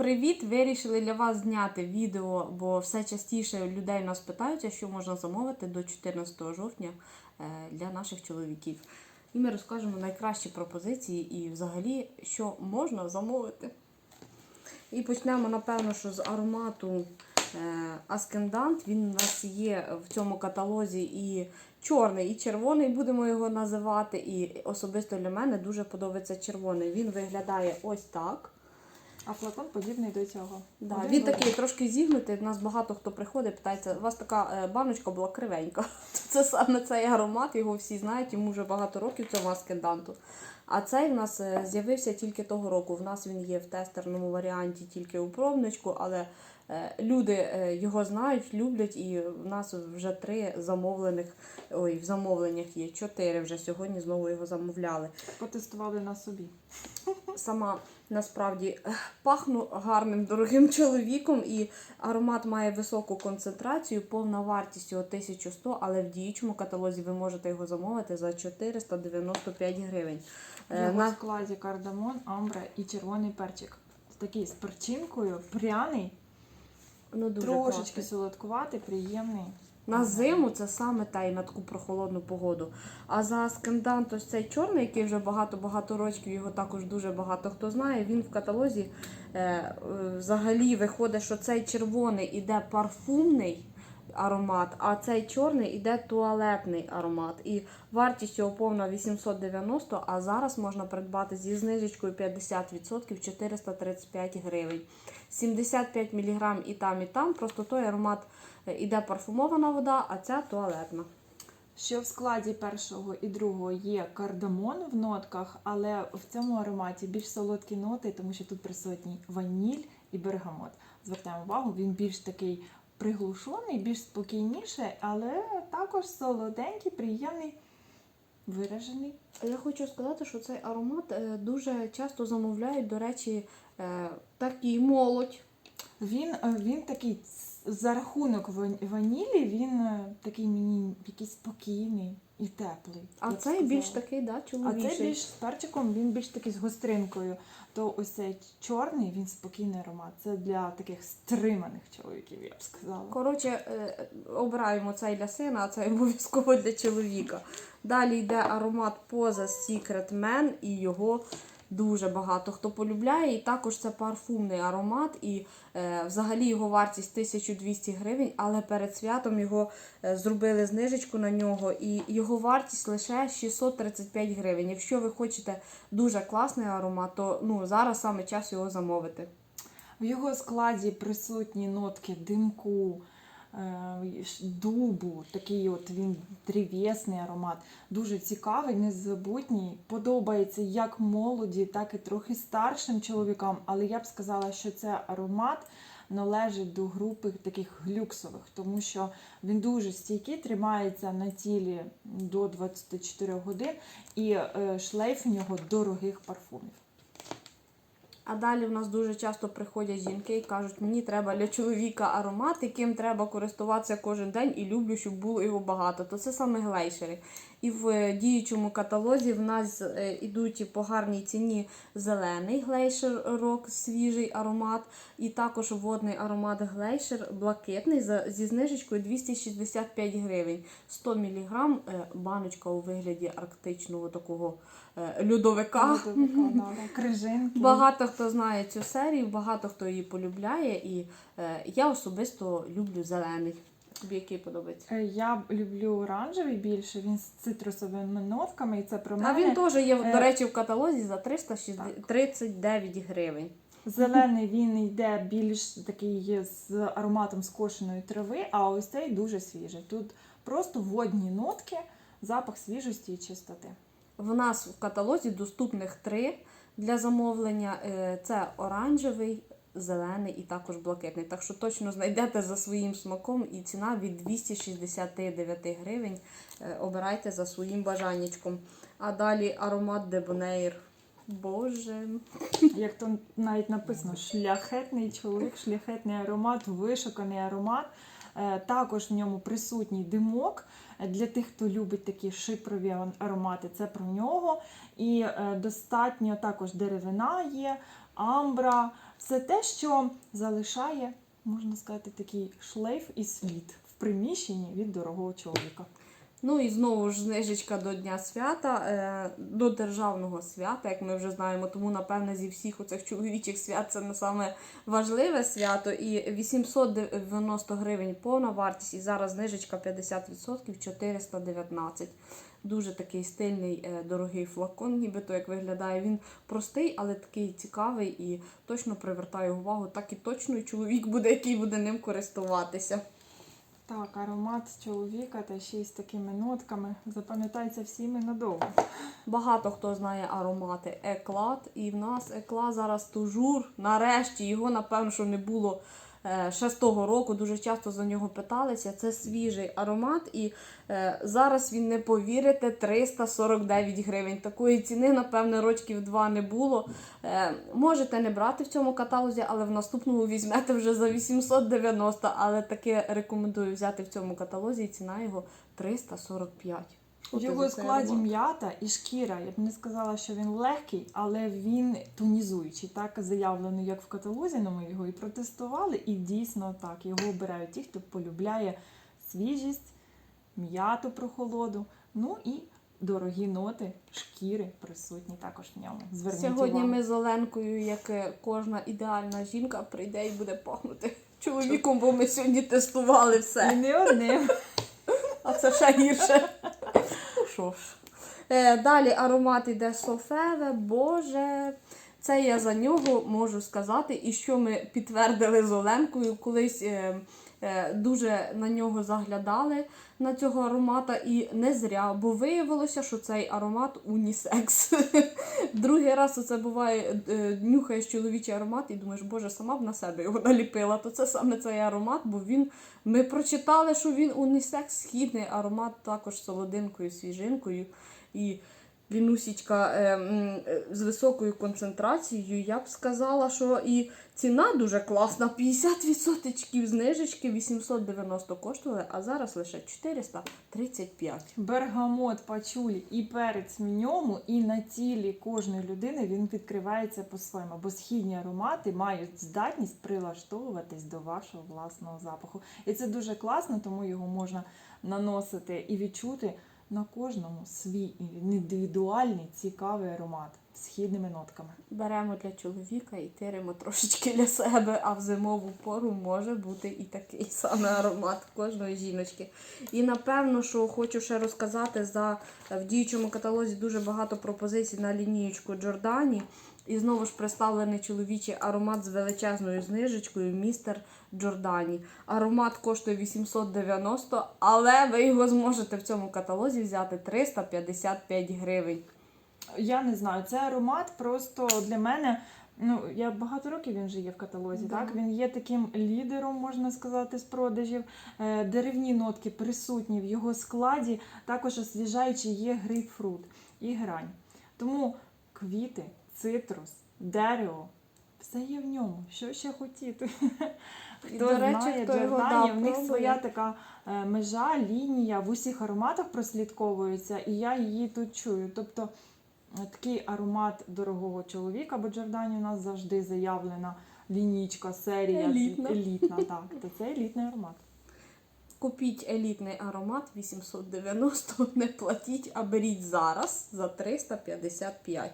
Привіт! Вирішили для вас зняти відео, бо все частіше людей нас питаються, що можна замовити до 14 жовтня е, для наших чоловіків. І ми розкажемо найкращі пропозиції і взагалі, що можна замовити. І почнемо, напевно, що з аромату Аскендант. Він у нас є в цьому каталозі і чорний, і червоний, будемо його називати. І особисто для мене дуже подобається червоний. Він виглядає ось так. А флакон подібний до цього. Да, Один він такий трошки зігнутий. У нас багато хто приходить, питається, у вас така е, баночка була кривенька. Це саме цей аромат, його всі знають, йому вже багато років цьому аскенданту. А цей в нас е, з'явився тільки того року. В нас він є в тестерному варіанті тільки у пробничку, але е, люди його знають, люблять, і в нас вже три замовлених. Ой, в замовленнях є чотири вже сьогодні знову його замовляли. Потестували на собі. Сама насправді пахну гарним дорогим чоловіком, і аромат має високу концентрацію, повна вартість його 1100, але в діючому каталозі ви можете його замовити за 495 гривень. В Е, його на- складі кардамон, амбра і червоний перчик. Такий з перчинкою, пряний, ну, дуже трошечки класний. солодкуватий, приємний. На зиму це саме та й на таку прохолодну погоду. А за скандант ось цей чорний, який вже багато-багато років, його також дуже багато хто знає. Він в каталозі е, е, взагалі виходить, що цей червоний іде парфумний аромат, а цей чорний іде туалетний аромат. І вартість його повна 890, а зараз можна придбати зі знижечкою 50% 435 гривень. 75 мг і там, і там. Просто той аромат е, іде парфумована вода, а ця туалетна. Що в складі першого і другого є кардамон в нотках, але в цьому ароматі більш солодкі ноти, тому що тут присутній ваніль і бергамот. Звертаємо увагу, він більш такий приглушений, більш спокійніший, але також солоденький, приємний, виражений. Я хочу сказати, що цей аромат е, дуже часто замовляють, до речі, так і молодь. Він, е, він такий за рахунок ванілі, він е, такий мені якийсь спокійний і теплий. А цей сказала. більш такий, да, А цей більш з перчиком, він більш такий з гостринкою. То ось цей чорний, він спокійний аромат. Це для таких стриманих чоловіків, я б сказала. Коротше, е, обираємо цей для сина, а цей обов'язково для чоловіка. Далі йде аромат Поза Secret Man і його дуже багато хто полюбляє. І також це парфумний аромат, і е, взагалі його вартість 1200 гривень, але перед святом його е, зробили знижечку на нього, і його вартість лише 635 гривень. Якщо ви хочете дуже класний аромат, то ну, зараз саме час його замовити. В його складі присутні нотки димку, дубу, такий от він древесний аромат. Дуже цікавий, незабутній. Подобається як молоді, так і трохи старшим чоловікам. Але я б сказала, що це аромат належить до групи таких люксових, тому що він дуже стійкий, тримається на тілі до 24 годин, і е, шлейф у нього дорогих парфумів. А далі в нас дуже часто приходять жінки і кажуть, мені треба для чоловіка аромат, яким треба користуватися кожен день і люблю, щоб було його багато. То це саме глейшери. І в е, діючому каталозі в нас е, ідуть по гарній ціні зелений глейшер рок, свіжий аромат, і також водний аромат глейшер блакитний за- зі знижечкою 265 гривень. 100 мг баночка у вигляді арктичного такого е, льодовика. Крижинки. Багато хто знає цю серію, багато хто її полюбляє, і е, я особисто люблю зелений. Тобі який подобається? Е, Я люблю оранжевий більше, він з цитрусовими нотками, і це про А він теж є, е, до речі, в каталозі за 339 гривень. Зелений він йде більш такий з ароматом скошеної трави, а ось цей дуже свіжий. Тут просто водні нотки, запах свіжості і чистоти. В нас в каталозі доступних три для замовлення: Е, це оранжевий, зелений і також блакитний. Так що точно знайдете за своїм смаком і ціна від 269 гривень. Е, Обирайте за своїм бажаннячком. А далі аромат Debonair. Боже. Як то навіть написано, шляхетний чоловік, шляхетний аромат, вишуканий аромат. Е, Також в ньому присутній димок. Для тих, хто любить такі шипрові аромати, це про нього. І е, достатньо також деревина є, амбра, Все те, що залишає, можна сказати, такий шлейф і слід в приміщенні від дорогого чоловіка. Ну і знову ж знижечка до Дня свята, е, до державного свята, як ми вже знаємо. Тому, напевне, зі всіх оцих чоловічих свят це не саме важливе свято. І 890 гривень повна вартість, і зараз знижечка 50% 419. Дуже такий стильний, е, дорогий флакон, нібито як виглядає. Він простий, але такий цікавий і точно привертає увагу. Так і точно чоловік буде, який буде ним користуватися. Так, аромат чоловіка та ще й з такими нотками запам'ятається всіми надовго. Багато хто знає аромати еклад, і в нас екла зараз тужур. Нарешті його, напевно, що не було е, ще з того року. Дуже часто за нього питалися. Це свіжий аромат, і е, зараз він не повірите 349 гривень. Такої ціни, напевне, рочків два не було. Е, можете не брати в цьому каталозі, але в наступному візьмете вже за 890. Але таке рекомендую взяти в цьому каталозі, і ціна його 345. В його складі м'ята і шкіра. Я б не сказала, що він легкий, але він тонізуючий. Так заявлено, як в каталозі. Ну, ми його і протестували, і дійсно так. Його обирають ті, хто полюбляє свіжість, м'яту прохолоду. Ну і дорогі ноти шкіри присутні також в ньому. Зверніть Сьогодні увагу. ми з Оленкою, як е, кожна ідеальна жінка, прийде і буде пахнути чоловіком, бо ми сьогодні тестували все. І не одним. А це ще гірше. Що ж. Е, Далі аромат іде Софеве, Боже. Це я за нього можу сказати, і що ми підтвердили з Оленкою, колись е, дуже на нього заглядали на цього аромата, і не зря, бо виявилося, що цей аромат унісекс. Другий раз оце буває, е, нюхаєш чоловічий аромат і думаєш, боже, сама б на себе його наліпила. То це саме цей аромат, бо він. Ми прочитали, що він унісекс, східний аромат також солодинкою, свіжинкою. І вінусічка е, е, з високою концентрацією. Я б сказала, що і ціна дуже класна. 50% знижечки 890 коштували, а зараз лише 435. Бергамот, пачулі і перець в ньому, і на тілі кожної людини він відкривається по-своєму, бо східні аромати мають здатність прилаштовуватись до вашого власного запаху. І це дуже класно, тому його можна наносити і відчути на кожному свій індивідуальний цікавий аромат східними нотками. Беремо для чоловіка і тиримо трошечки для себе, а в зимову пору може бути і такий самий аромат кожної жіночки. І напевно, що хочу ще розказати за в діючому каталозі дуже багато пропозицій на лінієчку Джордані. І знову ж представлений чоловічий аромат з величезною знижечкою містер Джордані. Аромат коштує 890, але ви його зможете в цьому каталозі взяти 355 гривень. Я не знаю, це аромат просто для мене. Ну, я багато років він вже є в каталозі. Да. Так він є таким лідером, можна сказати, з продажів. Е, Деревні нотки присутні в його складі. Також освіжаючи є грейпфрут і грань. Тому квіти, цитрус, дерево. Все є в ньому. Що ще хотіти? І, Хто до речі, хто його, да, в них своя така е, межа, лінія в усіх ароматах прослідковується, і я її тут чую. Тобто е, такий аромат дорогого чоловіка, бо Джордані у нас завжди заявлена лінійка, серія Елітна. елітна так, то це елітний аромат. Купіть елітний аромат 890, не платіть, а беріть зараз за 355.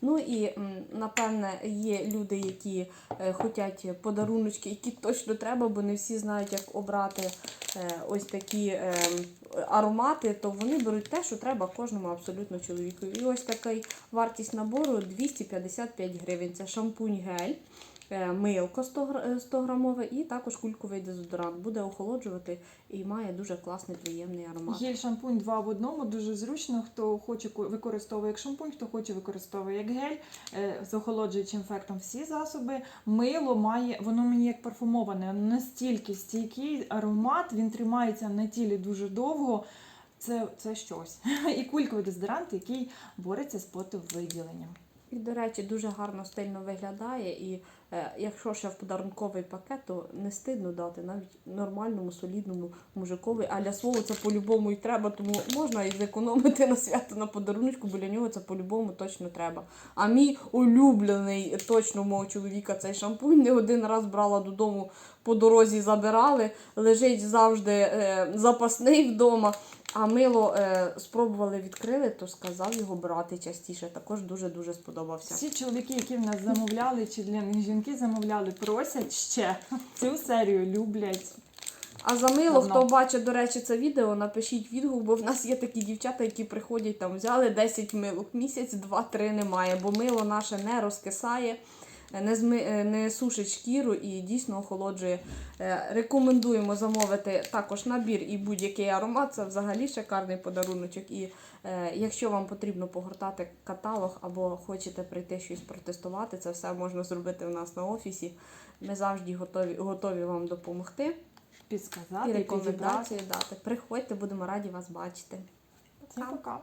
Ну і напевне є люди, які е, хочуть подаруночки, які точно треба, бо не всі знають, як обрати е, ось такі е, аромати, то вони беруть те, що треба кожному абсолютно чоловіку. І ось такий вартість набору 255 гривень. Це шампунь гель. Е, Милко 100 гра- е, 100 грамове і також кульковий дезодорант. Буде охолоджувати і має дуже класний приємний аромат. Гель шампунь два в одному, дуже зручно. Хто хоче використовує як шампунь, хто хоче використовує як гель е, з охолоджуючим ефектом всі засоби. Мило має, воно мені як парфумоване, настільки стійкий аромат, він тримається на тілі дуже довго. Це, це щось. І кульковий дезодорант, який бореться з потовиділенням. І, до речі, дуже гарно стильно виглядає і Якщо ще в подарунковий пакет, то не стидно дати навіть нормальному, солідному мужикові. А для свого це по-любому і треба, тому можна і зекономити на свято на подаруночку, бо для нього це по-любому точно треба. А мій улюблений точно мого чоловіка цей шампунь не один раз брала додому по дорозі, забирали. Лежить завжди е, запасний вдома. А мило е, спробували відкрили, то сказав його брати частіше. Також дуже дуже сподобався. Всі чоловіки, які в нас замовляли, чи для них жінки замовляли, просять ще цю серію люблять. А за мило, Давно. хто бачить, до речі, це відео, напишіть відгук, бо в нас є такі дівчата, які приходять там, взяли 10 милок, місяць, два-три немає, бо мило наше не розкисає, не, зми, е, не сушить шкіру і дійсно охолоджує. Е, Рекомендуємо замовити також набір і будь-який аромат. Це взагалі шикарний подаруночок. І е, якщо вам потрібно погортати каталог або хочете прийти щось протестувати, це все можна зробити у нас на офісі. Ми завжди готові, готові вам допомогти Підсказати, і підібрати. рекомендації дати. Приходьте, будемо раді вас бачити. Всім пока.